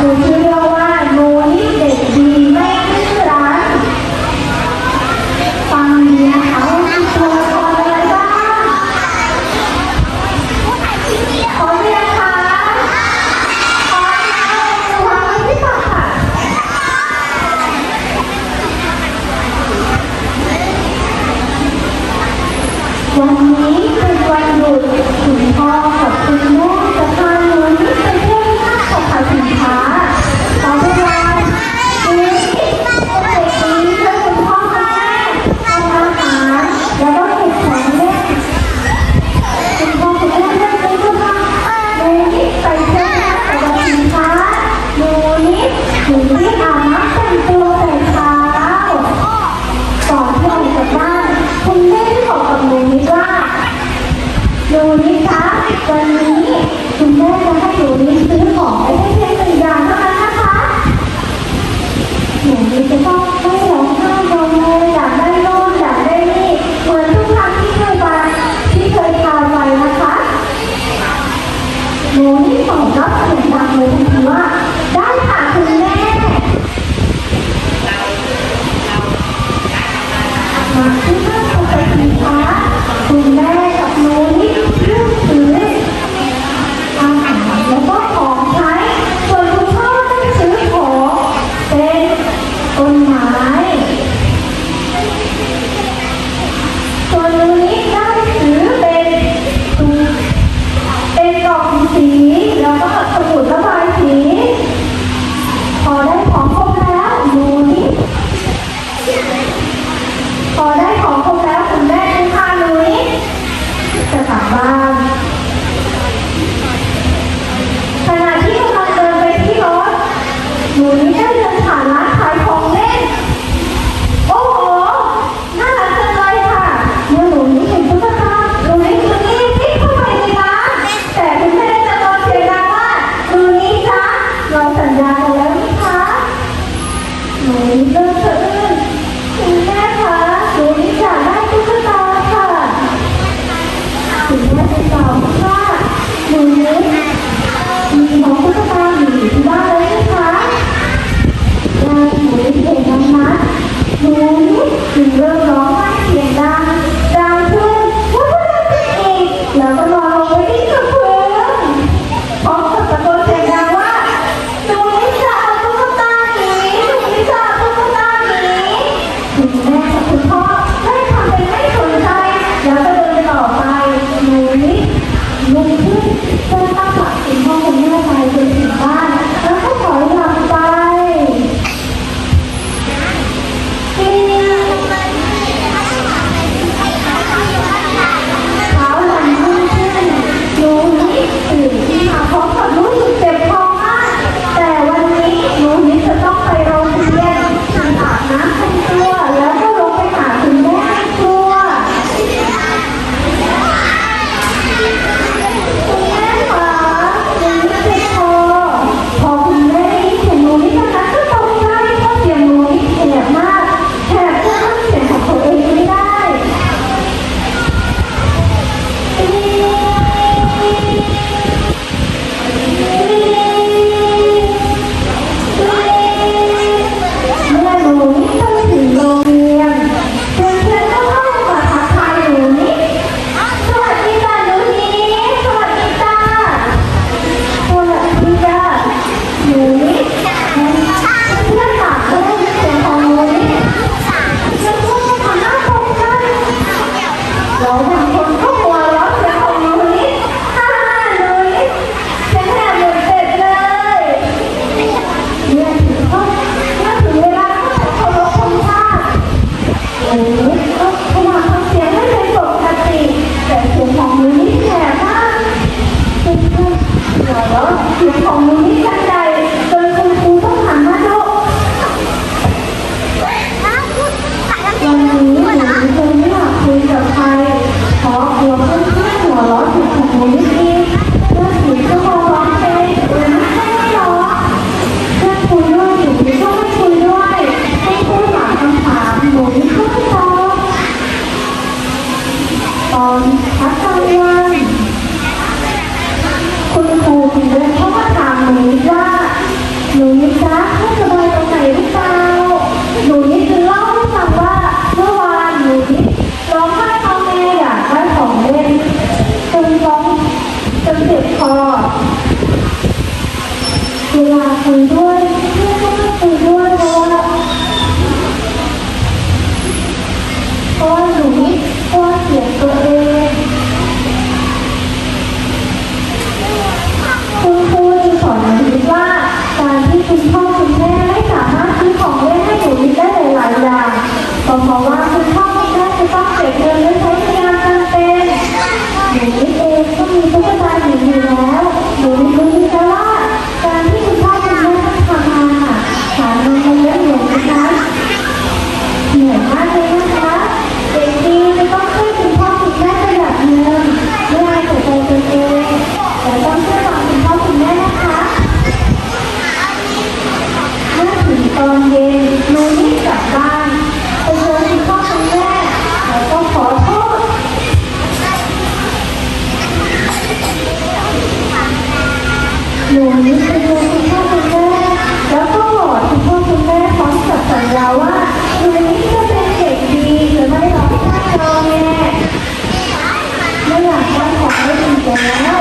Thank you. ต้น จึงเริ่ม เพ หนูนิดไปดูคุณพ่อคุณแม่แล้วก็บอกคุณพ่อคุณแม่พร้อมกับสัญญาว่าหนูนิดจะเป็นเด็กดีจะไม่ร้องไห้ร้องแม่ไม่อยากได้ของไม่ดีแล้